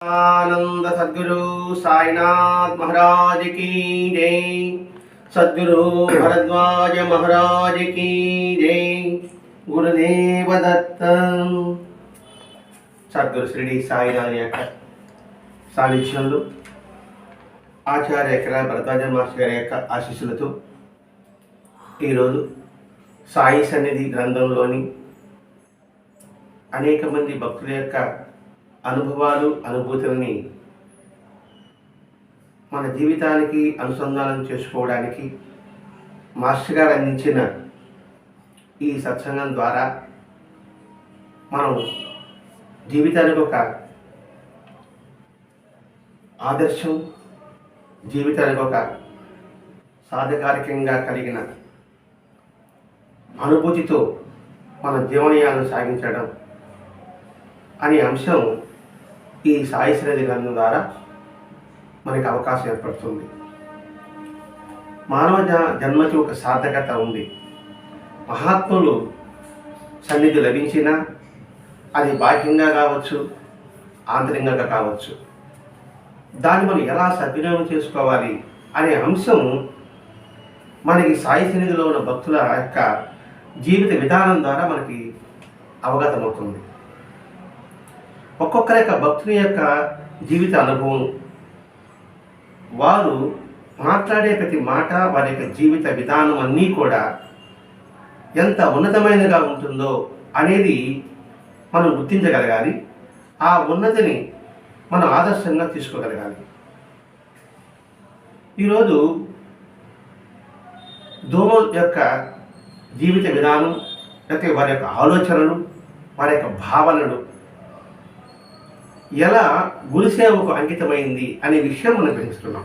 ఆనంద సద్గురు సాయినాథ్ మహారాజ్కి జై. సద్గురు భరద్వాజ మహారాజ్కి జై. గురుదేవ దత్త. సద్గురు శ్రీ సాయినాథ్ యొక్క సాన్నిధ్యంలో ఆచార్య ఎకరా భరద్వాజ మాస్టర్ గారి యొక్క ఆశీస్సులతో ఈరోజు సాయి సన్నిధి గ్రంథంలోని అనేక మంది భక్తుల యొక్క అనుభవాలు అనుభూతుల్ని మన జీవితానికి అనుసంధానం చేసుకోవడానికి మాస్టర్ గారు అందించిన ఈ సత్సంగం ద్వారా మనం జీవితానికి ఒక ఆదర్శం జీవితానికి ఒక సాధకారికంగా కలిగిన అనుభూతితో మన జీవనయాలను సాగించడం అనే అంశం ఈ సాయి శ్రేణి గ్రంథం ద్వారా మనకి అవకాశం ఏర్పడుతుంది. మానవ జన్మకి ఒక సార్థకత ఉంది. మహాత్ములు సన్నిధి లభించినా అది బాహ్యంగా కావచ్చు ఆంతరంగంగా కావచ్చు. దాన్ని మనం ఎలా సద్వినియోగం చేసుకోవాలి అనే అంశం మనకి సాయి సన్నిధిలో ఉన్న భక్తుల యొక్క జీవిత విధానం ద్వారా మనకి అవగతమవుతుంది. ఒక్కొక్కరి యొక్క భక్తుని యొక్క జీవిత అనుభవం. వారు మాట్లాడే ప్రతి మాట వారి యొక్క జీవిత విధానం అన్నీ కూడా ఎంత ఉన్నతమైనగా ఉంటుందో అనేది మనం గుర్తించగలగాలి. ఆ ఉన్నతిని మనం ఆదర్శంగా తీసుకోగలగాలి. ఈరోజు దోమల యొక్క జీవిత విధానం లేకపోతే వారి యొక్క ఆలోచనలు వారి యొక్క భావనలు ఎలా గురుసేవకు అంకితమైంది అనే విషయం మనం గ్రహిస్తున్నాం.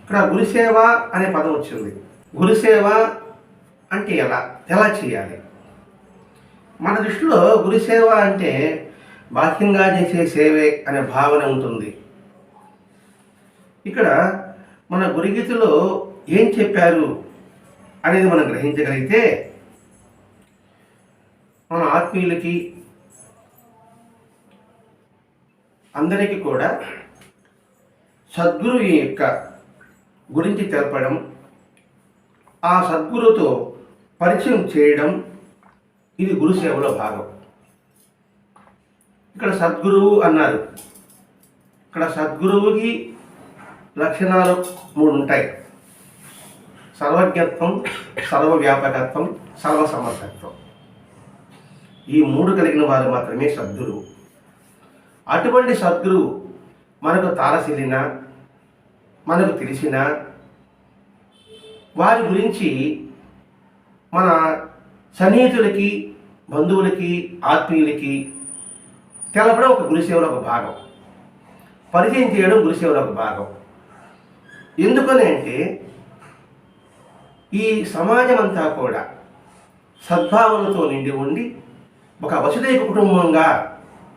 ఇక్కడ గురుసేవ అనే పదం వచ్చింది. గురుసేవ అంటే ఎలా? ఎలా చేయాలి? మన దృష్టిలో గురుసేవ అంటే బాహ్యంగా చేసే సేవే అనే భావన ఉంటుంది. ఇక్కడ మన గురుగీతలో ఏం చెప్పారు అనేది మనం గ్రహించగలిగితే మన ఆత్మీయులకి అందరికీ కూడా సద్గురు యొక్క గురించి తెలపడం ఆ సద్గురుతో పరిచయం చేయడం ఇది గురు సేవలో భాగం. ఇక్కడ సద్గురువు అన్నారు. ఇక్కడ సద్గురువుకి లక్షణాలు మూడు ఉంటాయి. సర్వజ్ఞత్వం సర్వవ్యాపకత్వం సర్వసమర్థత్వం. ఈ మూడు కలిగిన వారు మాత్రమే సద్గురువు. అటువంటి సద్గురువు మనకు తారసిల్లిన మనకు తెలిసిన వారి గురించి మన సన్నిహితులకి బంధువులకి ఆత్మీయులకి తెలపడం ఒక గురుసేవలో ఒక భాగం. పరిచయం చేయడం గురుసేవలో ఒక భాగం. ఎందుకని అంటే ఈ సమాజం అంతా కూడా సద్భావనతో నిండి ఉండి ఒక వసుదైక కుటుంబంగా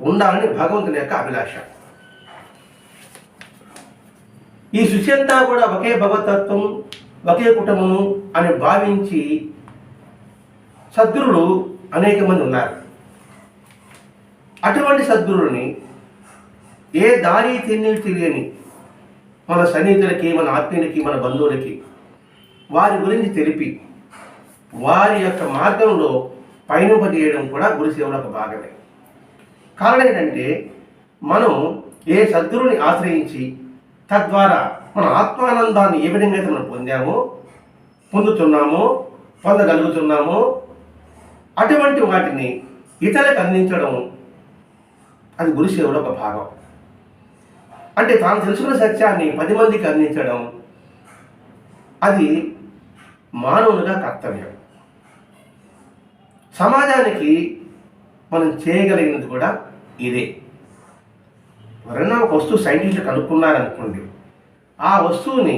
ఉండాలని భగవంతుని యొక్క అభిలాష. ఈ సృష్టి అంతా కూడా ఒకే భగవతత్వం ఒకే కుటుంబము అని భావించి సద్గురులు అనేక మంది ఉన్నారు. అటువంటి సద్గురుని ఏ దారి తిని తెలియని మన సన్నిహితులకి మన ఆత్మీయులకి మన బంధువులకి వారి గురించి తెలిపి వారి యొక్క మార్గంలో పయనింపజేయడం కూడా గురుసేవల ఒక భాగమే. కారణం ఏంటంటే మనం ఏ సద్గురుని ఆశ్రయించి తద్వారా మన ఆత్మానందాన్ని ఏ విధంగా అయితే మనం పొందామో పొందుతున్నామో పొందగలుగుతున్నామో అటువంటి వాటిని ఇతరులకు అందించడం అది గురుసేవలో ఒక భాగం. అంటే తాను తెలుసుకున్న సత్యాన్ని పది మందికి అందించడం అది మానవునిగా కర్తవ్యం. సమాజానికి మనం చేయగలిగినది కూడా ఇదే. ఎవరైనా ఒక వస్తువు సైంటిస్టులు కనుక్కున్నారనుకోండి ఆ వస్తువుని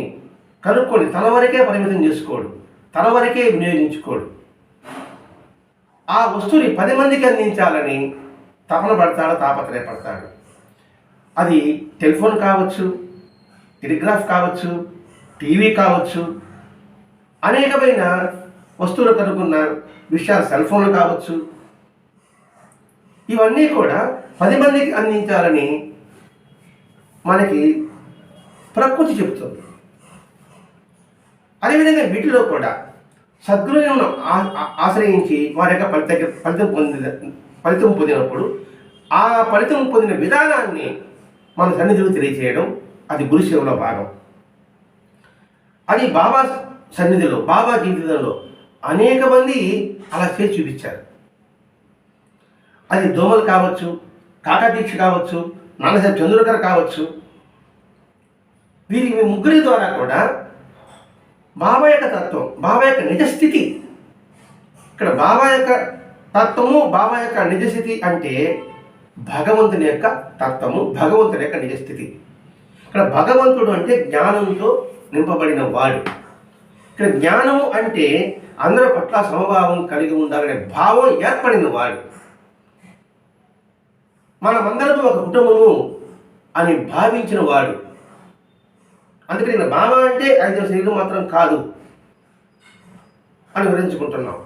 కనుక్కొని తన వరకే పరిమితం చేసుకోడు తన వరకే వినియోగించుకోడు. ఆ వస్తువుని పది మందికి అందించాలని తపన పడతాడు తాపత్రయపడతాడు. అది టెలిఫోన్ కావచ్చు టెలిగ్రాఫ్ కావచ్చు టీవీ కావచ్చు అనేకమైన వస్తువులు కనుక్కున్న విషయాలు సెల్ ఫోన్లు కావచ్చు ఇవన్నీ కూడా పది మందికి అందించాలని మనకి ప్రకృతి చెబుతుంది. అదేవిధంగా వీటిలో కూడా సద్గురువులను ఆశ్రయించి వారి యొక్క ఫలిత ఫలితం పొందిన ఫలితం పొందినప్పుడు ఆ ఫలితం పొందిన విధానాన్ని మన సన్నిధిలో తెలియచేయడం అది గురు సేవలో భాగం. అది బాబా సన్నిధిలో బాబా జీవితంలో అనేక మంది అలా చేసి చూపించారు. అది దోమలు కావచ్చు కాకాదీక్ష కావచ్చు నాన్నసాహెబ్ చంద్రకర్ కావచ్చు వీరి ముగ్గురి ద్వారా కూడా బాబా యొక్క తత్వం బాబా యొక్క నిజస్థితి. ఇక్కడ బాబా యొక్క తత్వము బాబా యొక్క నిజస్థితి అంటే భగవంతుని యొక్క తత్వము భగవంతుని యొక్క నిజస్థితి. ఇక్కడ భగవంతుడు అంటే జ్ఞానంతో నింపబడిన వాడు. ఇక్కడ జ్ఞానము అంటే అందరి పట్ల సమభావం కలిగి ఉండాలనే భావం ఏర్పడిన వాడు. మనమందరం ఒక కుటుంబము అని భావించిన వాడు. అందుకని ఈయన బాబా అంటే ఐదు శరీరం మాత్రం కాదు అని వివరించుకుంటున్నాం.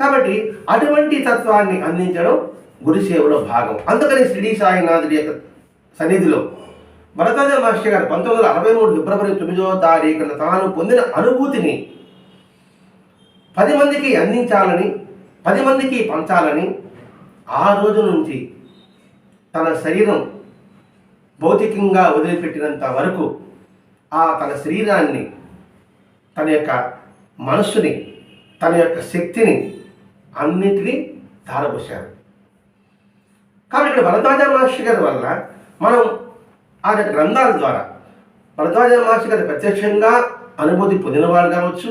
కాబట్టి అటువంటి తత్వాన్ని అందించడం గురుసేవలో భాగం. అందుకని శ్రీ సాయినాథుడి యొక్క సన్నిధిలో భరతాజ మాస్టర్ గారు పంతొమ్మిది వందల అరవై మూడు ఫిబ్రవరి తొమ్మిదవ తారీఖున తాను పొందిన అనుభూతిని పది మందికి అందించాలని పది మందికి పంచాలని ఆ రోజు నుంచి తన శరీరం భౌతికంగా వదిలిపెట్టినంత వరకు ఆ తన శరీరాన్ని తన యొక్క మనస్సుని తన యొక్క శక్తిని అన్నింటినీ ధారపోశారు. కాబట్టి ఇక్కడ భరద్వాజ మహర్షి గారి వల్ల మనం ఆ యొక్క గ్రంథాల ద్వారా భరద్వాజ మహర్షి గారి ప్రత్యక్షంగా అనుభూతి పొందినవారు కావచ్చు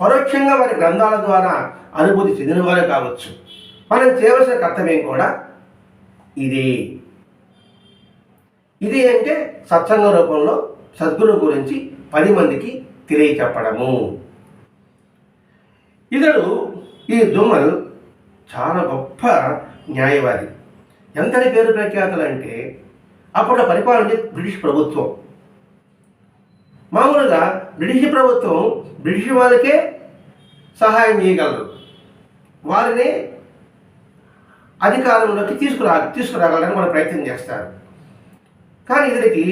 పరోక్షంగా వారి గ్రంథాల ద్వారా అనుభూతి చెందినవారు కావచ్చు. మనం చేయవలసిన కర్తవ్యం కూడా ఇది. ఇది అంటే సత్సంగ రూపంలో సద్గురు గురించి పది మందికి తెలియచెప్పడము. ఇతడు ఈ దుమ్మల్ చాలా గొప్ప న్యాయవాది. ఎంతటి పేరు ప్రఖ్యాతులు అంటే అప్పుడు పరిపాలించే బ్రిటిష్ ప్రభుత్వం. మామూలుగా బ్రిటిష్ ప్రభుత్వం బ్రిటిష్ వాళ్ళకే సహాయం చేయగలరు వారిని అధికారంలోకి తీసుకురా తీసుకురాగలని వాళ్ళు ప్రయత్నం చేస్తారు. కానీ ఇతనికి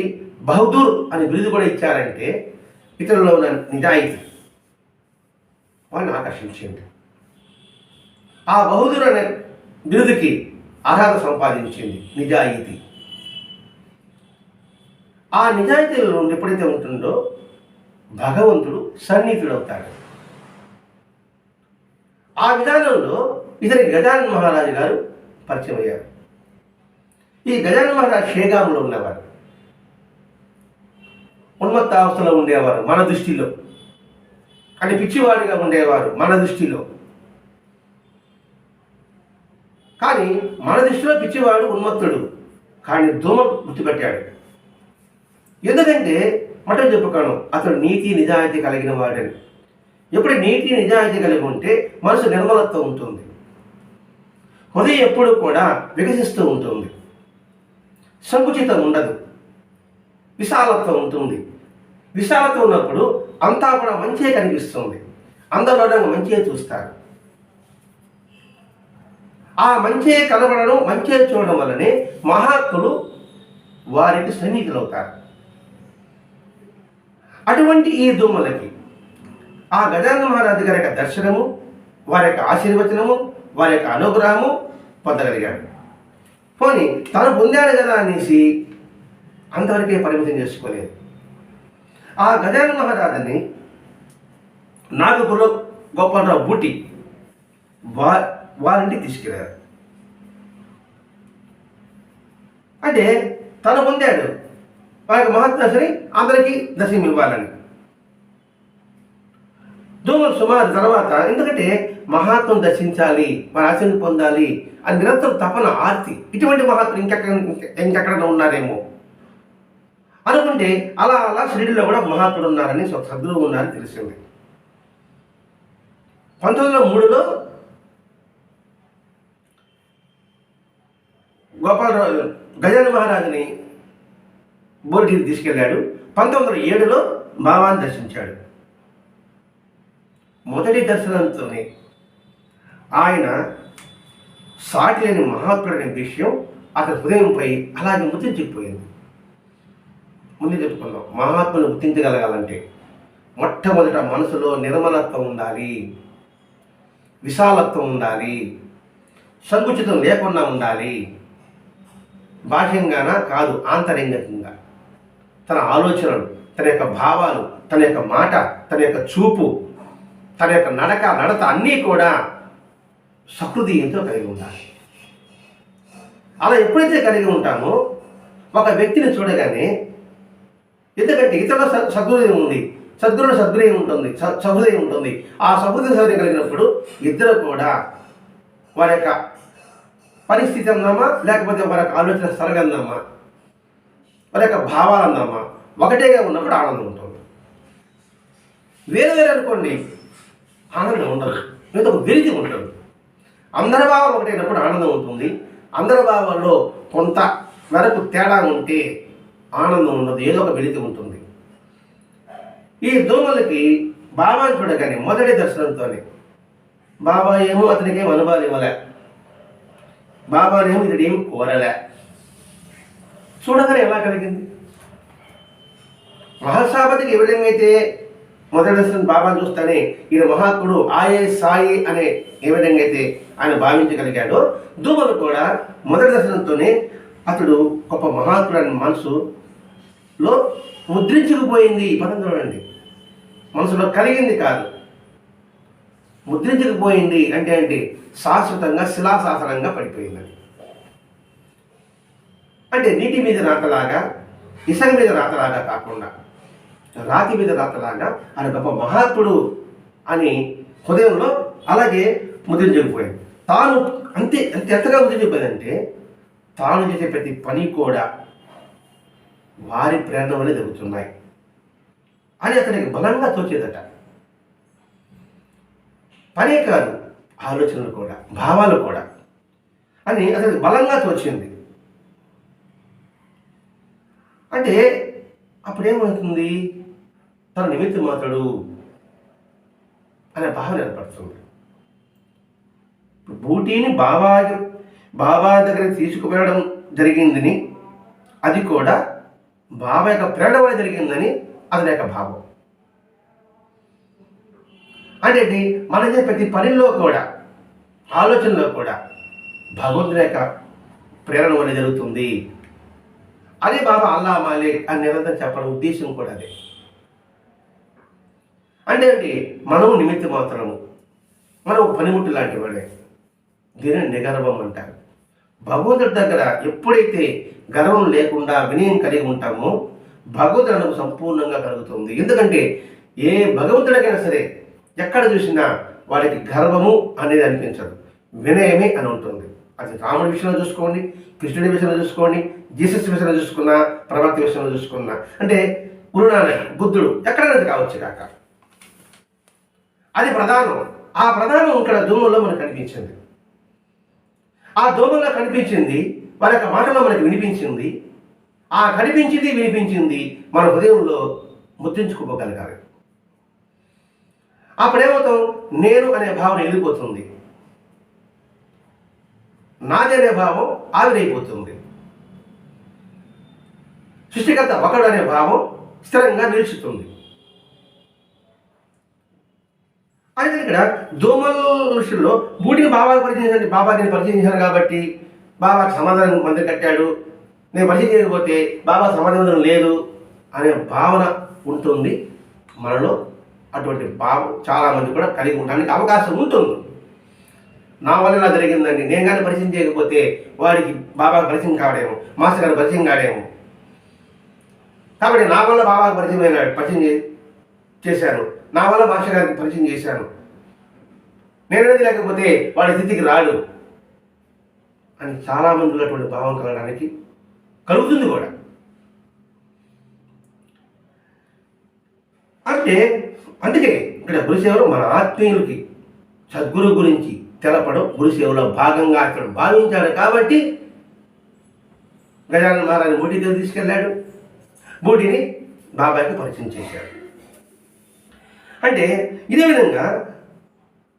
బహదూర్ అని బిరుదు కూడా ఇచ్చారంటే ఇతరులో ఉన్న నిజాయితీ వాళ్ళని ఆకర్షించింది ఆ బహదూర్ అనే బిరుదుకి అర్హత సంపాదించింది నిజాయితీ. ఆ నిజాయితీలో ఎప్పుడైతే ఉంటుందో భగవంతుడు సన్నిహితుడవుతాడు. ఆ విధానంలో ఇతని గజానన్ మహారాజు గారు పరిచయం అయ్యారు. ఈ గజానన్ మహారాజు షేగాంలో ఉన్నవారు. ఉన్మత్త అవస్థలో ఉండేవారు మన దృష్టిలో. అని పిచ్చివాడిగా ఉండేవారు మన దృష్టిలో. కానీ మన దృష్టిలో పిచ్చివాడు ఉన్మత్తుడు. కానీ ధూమ గుర్తుపెట్టాడు. ఎందుకంటే మటం చెప్పుకాను అతడు నీతి నిజాయితీ కలిగిన వాడని. ఎప్పుడు నీతి నిజాయితీ కలిగి ఉంటే మనసు నిర్మలత్వం ఉంటుంది. హృదయం ఎప్పుడు కూడా వికసిస్తూ ఉంటుంది. సంకుచితం ఉండదు. విశాలత్వం ఉంటుంది. విశాలత ఉన్నప్పుడు అంతా కూడా మంచిగా కనిపిస్తుంది. అందరిలో మంచిగా చూస్తారు. ఆ మంచి కనబడడం మంచిగా చూడడం వల్లనే మహాత్ములు వారికి సన్నిహితులవుతారు. అటువంటి ఈ దుమ్మలకి ఆ గజానన మహారాజు గారి యొక్క దర్శనము వారి యొక్క ఆశీర్వచనము వారి యొక్క అనుగ్రహము పొందగలిగాడు. పోనీ తను పొందాడు కదా అనేసి అంతవరకే పరిమితం చేసుకోలేదు. ఆ గజాన మహారాజుని నాగపురం గోపాలరావు బూటి వా వారింటి తీసుకెళ్ళారు. అంటే తను పొందాడు. వారికి మహాత్మాశ్రీ అందరికీ దశమి ఇవ్వాలని. దూమలు సుమారు తర్వాత ఎందుకంటే మహాత్వం దర్శించాలి పరాశని పొందాలి అని నిరంతరం తపన ఆర్తి. ఇటువంటి మహాత్ములు ఇంకెక్కడ ఇంకెక్కడ ఉన్నారేమో? అనుకుంటే అలా అలా షిరిడిలో కూడా మహాత్ముడు ఉన్నారని ఒక సద్గురువు ఉన్నారని తెలిసింది. పంతొమ్మిది వందల మూడులో గోపాలరావు గజాన మహారాజుని బోర్డికి తీసుకెళ్ళాడు. పంతొమ్మిది వందల ఏడులో మావాన్ని దర్శించాడు. మొదటి దర్శనంతోనే ఆయన సాటి లేని మహాత్ముడు విషయం అతని హృదయంపై అలాగే ముద్రించిపోయింది. ముందు చెప్పుకున్నాం మహాత్ముని గుర్తించగలగాలంటే మొట్టమొదట మనసులో నిర్మలత్వం ఉండాలి విశాలత్వం ఉండాలి సంకుచితం లేకుండా ఉండాలి. బాహ్యంగానా కాదు ఆంతరంగికంగా. తన ఆలోచనలు తన యొక్క భావాలు తన యొక్క మాట తన యొక్క చూపు తన యొక్క నడక నడత అన్నీ కూడా సహృదయంతో కలిగి ఉండాలి. అలా ఎప్పుడైతే కలిగి ఉంటామో ఒక వ్యక్తిని చూడగానే ఎందుకంటే ఇతరుల స- ఉంది. సద్గురుల సద్గురయం ఉంటుంది. సహృదయం ఉంటుంది. ఆ సహృదయ సహృదయం కలిగినప్పుడు ఇద్దరు కూడా వారి యొక్క పరిస్థితి అందామా లేకపోతే వారి యొక్క ఆలోచన సరగందామా వారి యొక్క భావాలు అందామా ఒకటేగా ఉన్నప్పుడు ఆనందం ఉంటుంది. వేరు వేరు అనుకోండి ఆనందం ఉండదు. లేదా ఒక విరిగి ఉంటుంది. అందరి భావాలు ఒకటైనప్పుడు ఆనందం ఉంటుంది. అందరి భావాల్లో కొంత వరకు తేడా ఉంటే ఆనందం ఉండదు. ఏదో ఒక వెలితి ఉంటుంది. ఈ దోమలకి బాబాని చూడగానే మొదటి దర్శనంతోనే బాబా ఏమో అతనికి ఏం అనుభవాలు ఇవ్వలే. బాబానేమో ఇతడేం కోరలే. చూడగానే ఎలా కలిగింది? మహాసాపతికి ఏ విధంగా అయితే మొదటి బాబా చూస్తానే ఈయన మహాత్ముడు ఆయే సాయి అనే ఏ విధంగా అయితే ఆయన భావించగలిగాడో దూమలు కూడా మొదటి దర్శనంతోనే అతడు గొప్ప మహాత్ముడు అనే మనసులో ముద్రించుకుపోయింది. పదం చూడండి మనసులో కలిగింది కాదు. ముద్రించకపోయింది అంటే అండి శాశ్వతంగా శిలాశాసనంగా పడిపోయిందని అంటే నీటి మీద రాతలాగా ఇసుక మీద రాతలాగా కాకుండా రాతి మీద రాతలాగా ఆయన గొప్ప మహాత్ముడు అని హృదయంలో అలాగే ముద్రించకపోయింది తాను అంతే అంత ఎంతగా ముద్రించకపోయిందంటే తాను చేసే ప్రతి పని కూడా వారి ప్రేరణ వల్ల జరుగుతున్నాయి అని అతనికి బలంగా తోచేదట. పనే కాదు ఆలోచనలు కూడా భావాలు కూడా అని అతనికి బలంగా తోచింది. అంటే అప్పుడేమవుతుంది? తన నిమిత్త మాత్రడు అనే భావన ఏర్పడుతుంది. బూటీని బాబా బాబా దగ్గర తీసుకువెళ్ళడం జరిగిందని అది కూడా బాబా యొక్క ప్రేరణ వల్ల జరిగిందని అతని యొక్క భావం. అంటే మనదే ప్రతి పనిలో కూడా ఆలోచనలో కూడా భగవంతుని యొక్క ప్రేరణ వల్ల జరుగుతుంది. అదే బాబా అల్లా మాలే అని నిరంతరం చెప్పడం ఉద్దేశం కూడా అదే. అంటే ఏంటి? మనము నిమిత్త మాత్రము. మనం పనిముట్టు లాంటి వాడే దీనిని నిగర్వం అంటారు. భగవంతుడి దగ్గర ఎప్పుడైతే గర్వం లేకుండా వినయం కలిగి ఉంటామో భగవంతుడు సంపూర్ణంగా కలుగుతుంది. ఎందుకంటే ఏ భగవంతుడికైనా సరే ఎక్కడ చూసినా వాడికి గర్వము అనేది అనిపించదు. వినయమే అని ఉంటుంది. అది రాముడి విషయంలో చూసుకోండి కృష్ణుడి విషయంలో చూసుకోండి జీసస్ విషయంలో చూసుకున్నా ప్రవర్తి విషయంలో చూసుకున్నా. అంటే గురునానక్ బుద్ధుడు ఎక్కడైనా కావచ్చు కాక. అది ప్రధానం. ఆ ప్రధానం ఇక్కడ దోమల్లో మనకు కనిపించింది. ఆ దోమల్లో కనిపించింది మన యొక్క మాటలో మనకు వినిపించింది. ఆ కనిపించింది వినిపించింది మన హృదయంలో ముద్రించుకోగలగాలి. అప్పుడేమవుతాం? నేను అనే భావన వెళ్ళిపోతుంది నాదనే అనే భావం ఆవిరైపోతుంది. సృష్టికర్త ఒకడు అనే భావం స్థిరంగా నిలుచుతుంది. అయితే ఇక్కడ దోమల ఋషుల్లో బూటిని బాబాకి పరిచయం చేశాను బాబా నేను పరిచయం చేశాను కాబట్టి బాబాకి సమాధానం మందిరం కట్టాడు. నేను పరిచయం చేయకపోతే బాబా సమాధానం లేదు అనే భావన ఉంటుంది మనలో. అటువంటి భావం చాలామంది కూడా కలిగి ఉండడానికి అవకాశం ఉంటుంది. నా వల్ల ఇలా జరిగిందండి. నేను కానీ పరిచయం చేయకపోతే వాడికి బాబాకి పరిచయం కావడేమో మాస్టర్ గారు పరిచయం కాడేమో. కాబట్టి నా వల్ల బాబాకి పరిచయం అయినాడు పరిచయం చేశాను నా వల్ల భాష గారికి పరిచయం చేశాను నేనేది లేకపోతే వాడి స్థితికి రాడు. అని చాలా మందిలో భావం కలగడానికి కలుగుతుంది కూడా. అంటే అందుకే ఇక్కడ గురుసేవలు మన ఆత్మీయులకి సద్గురు గురించి తెలపడం గురుసేవలో భాగంగా అతను భావించాడు కాబట్టి గజానన మహారాజు బూటి దగ్గర తీసుకెళ్ళాడు. బూటిని బాబాయ్కి పరిచయం చేశాడు. అంటే ఇదే విధంగా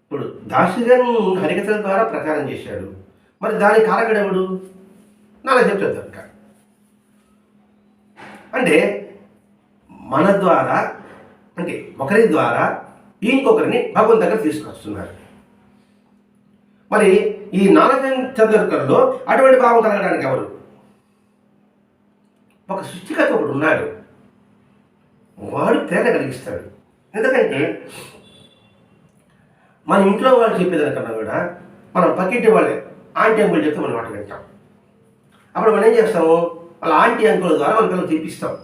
ఇప్పుడు దాసుగన్ హరికథల ద్వారా ప్రచారం చేశాడు. మరి దాని కారకుడెవడు నాన్న చెప్తాడు దొరక అంటే మన ద్వారా అంటే ఒకరి ద్వారా ఇంకొకరిని భగవంతు దగ్గర తీసుకొస్తున్నారు. మరి ఈ నానచంద్రకర్లో అటువంటి భావం కలగడానికి ఎవరు? ఒక సృష్టికర్త ఒకడు ఉన్నాడు. వాడు తేడా కలిగిస్తాడు. ఎందుకంటే మన ఇంట్లో వాళ్ళు చెప్పేదానికన్నా కూడా మనం పక్కింటి వాళ్ళే ఆంటీ అంకుల్ చెప్తే మనం మాట వింటాం. అప్పుడు మనం ఏం చేస్తాము? వాళ్ళ ఆంటీ అంకుల ద్వారా మన పిల్లలు తినిపిస్తాం.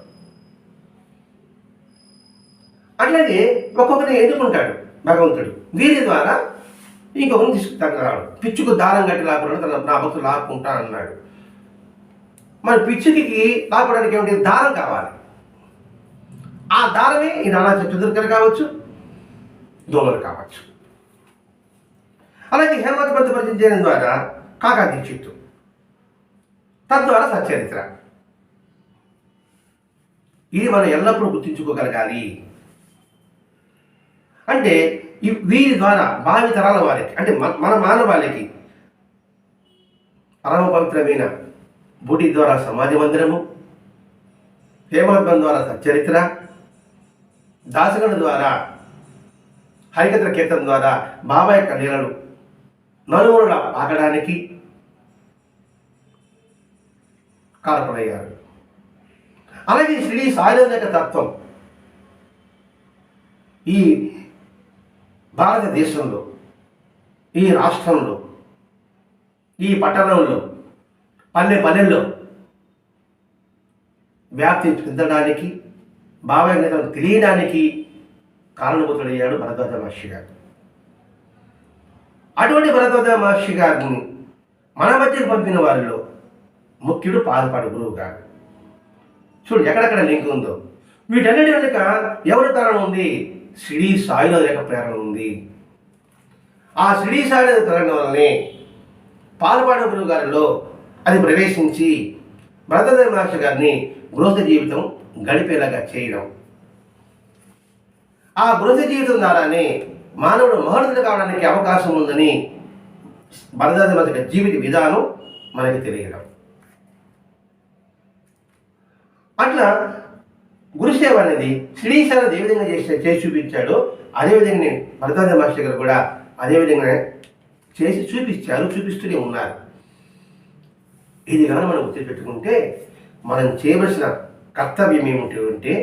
అట్లాగే ఒక్కొక్కరిని ఎదుర్కొంటాడు భగవంతుడు. వీరి ద్వారా ఇంకొకరిని తీసుకురాడు పిచ్చుకు దారం కట్టి లాక్కున్నాడు తన నా భక్తులు లాక్కుంటా అన్నాడు. మరి పిచ్చుకి లాక్కోవడానికి ఏమిటి దారం కావాలి. ఆ దారమే ఈ నానా చతుర్కలు కావచ్చు దోమలు కావచ్చు. అలాగే హేమంత్ బంధు పరిచయం చేయడం ద్వారా కాకా దీక్షిత్తు తద్వారా సచరిత్ర ఇది మనం ఎల్లప్పుడూ గుర్తించుకోగలగాలి. అంటే ఈ వీరి ద్వారా భావి తరాల వారికి అంటే మన మన మానవాళికి పరమ పవిత్రమైన బుడి ద్వారా సమాజ మందిరము హేమరత్నం ద్వారా సచరిత్ర దాసగణ ద్వారా హరికథ కీర్తన ద్వారా బాబా యొక్క లీలలు నలుగురుల ఆగడానికి కారకుడయ్యారు అలాగే శ్రీ సాయినాథ్ యొక్క తత్వం ఈ భారతదేశంలో ఈ రాష్ట్రంలో ఈ పట్టణంలో పల్లె పల్లెల్లో వ్యాప్తి చెందడానికి బాబాయ్ నేతలు తెలియడానికి కారణభూతుడయ్యాడు భరద్వాజ మహర్షి గారు. అటువంటి భరద్వాజ మహర్షి గారిని మన మధ్యకు పంపిన వారిలో ముఖ్యుడు పాల్పాడు గురువు గారు. చూడు ఎక్కడెక్కడ లింక్ ఉందో. వీటన్నిటి వెనుక ఎవరి కారణం ఉంది? షిడీ సాయిలో యొక్క ప్రేరణ ఉంది. ఆ షిడీ సాయిలో ప్రేరణ వల్లనే పాల్పాడు గురువు గారిలో అది ప్రవేశించి భరతదేవ మహర్షి గారిని గృహ జీవితం గడిపేలాగా చేయడం. ఆ గృహ జీవితం ద్వారానే మానవుడు మహర్షులు కావడానికి అవకాశం ఉందని భరదాది మహర్షి జీవిత విధానం మనకి తెలియడం. అట్లా గురుసేవ అనేది శ్రీశైలం ఏ విధంగా చేసి చేసి చూపించాడో అదేవిధంగా భరతాది మాస్టర్ గారు కూడా అదేవిధంగా చేసి చూపించారు చూపిస్తూనే ఉన్నారు. ఇది కానీ మనం గుర్తుపెట్టుకుంటే మనం చేయవలసిన కర్తవ్యం ఏమిటి అంటే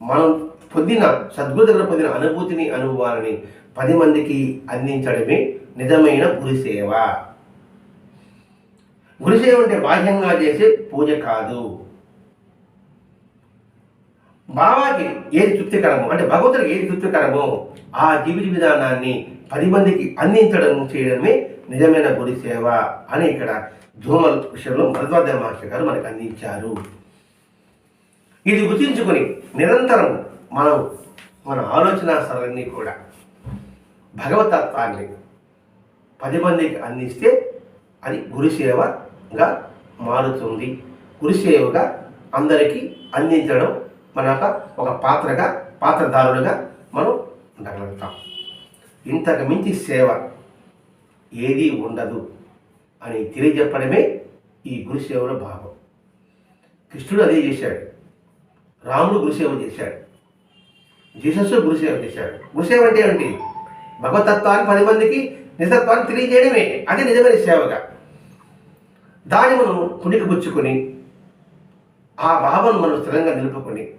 మనం పొందిన సద్గురు దగ్గర పొందిన అనుభూతిని అనుభవాలని పది మందికి అందించడమే నిజమైన గురుసేవ గురుసేవ అంటే బాహ్యంగా చేసే పూజ కాదు. బాబాకి ఏది తృప్తికరమో అంటే భగవంతుడికి ఏది తృప్తికరమో ఆ జీవిత విధానాన్ని పది మందికి అందించడం చేయడమే నిజమైన గురి సేవ అని ఇక్కడ ధూమల్ విషయంలో భరద్వాజ మహర్షి గారు మనకు అందించారు. ఇది గుర్తించుకొని నిరంతరం మనం మన ఆలోచన సరళిని కూడా భగవతత్వాన్ని పది మందికి అందిస్తే అది గురుసేవగా మారుతుంది. గురుసేవగా అందరికీ అందించడం మన ఒక పాత్రగా పాత్రధారులుగా మనం ఉండగలుగుతాం. ఇంతకు మించి సేవ ఏదీ ఉండదు అని తెలియజెప్పడమే ఈ గురుసేవలో భాగం. కృష్ణుడు అదే చేశాడు. రాముడు గురుసేవ చేశాడు. జీసస్ గురుసేవ చేశాడు. గురుసేవ అంటే ఏంటి భగవతత్వాన్ని పది మందికి నిజత్వాన్ని తెలియజేయడమే. అది నిజమైన సేవగా. దాన్ని మనం పుణికి పుచ్చుకొని ఆ భావను మనం స్థిరంగా నిలుపుకొని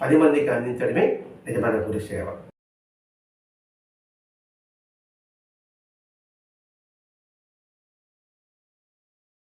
పది మందికి అందించడమే నిజమైన గురుసేవ.